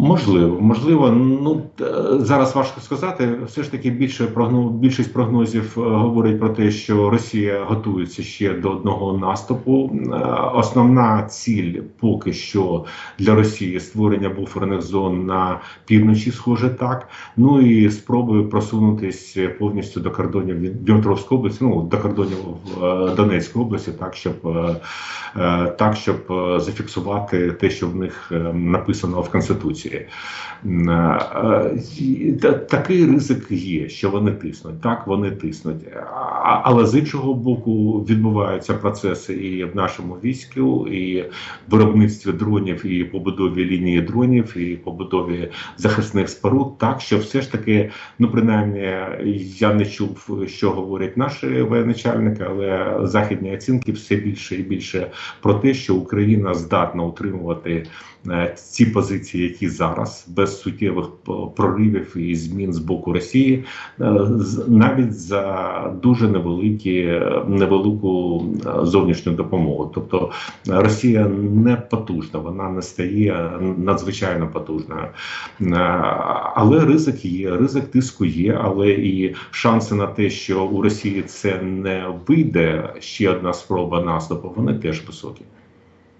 Можливо, можливо, ну зараз важко сказати. Все ж таки більше прогноз, більшість прогнозів е, говорить про те, що Росія готується ще до одного наступу. Е, Основна ціль поки що для Росії створення буферних зон на півночі, схоже так. Ну і спроби просунутись повністю до кордонів Дніпровської області, ну до кордонів е, Донецької області, так щоб так, щоб зафіксувати те, що в них написано в конституції. М, і та- Такий ризик є, що вони тиснуть. Так, вони тиснуть. Але з іншого боку відбуваються процеси і в нашому війську, і в виробництві дронів, і побудові лінії дронів, і побудові захисних споруд. Так що все ж таки, ну принаймні, я не чув, що говорять наші воєначальники, але західні оцінки все більше і більше про те, що Україна здатна утримувати е, ці позиції, які зараз без суттєвих проривів і змін з боку Росії, е, навіть за дуже невеликі невелику е, зовнішню допомогу. Тобто Росія не потужна, вона не стає надзвичайно потужною. Е, Але ризик є, ризик тиску є, але і шанси на те, що у Росії це не вийде ще одна спроба наступу, вони теж високі.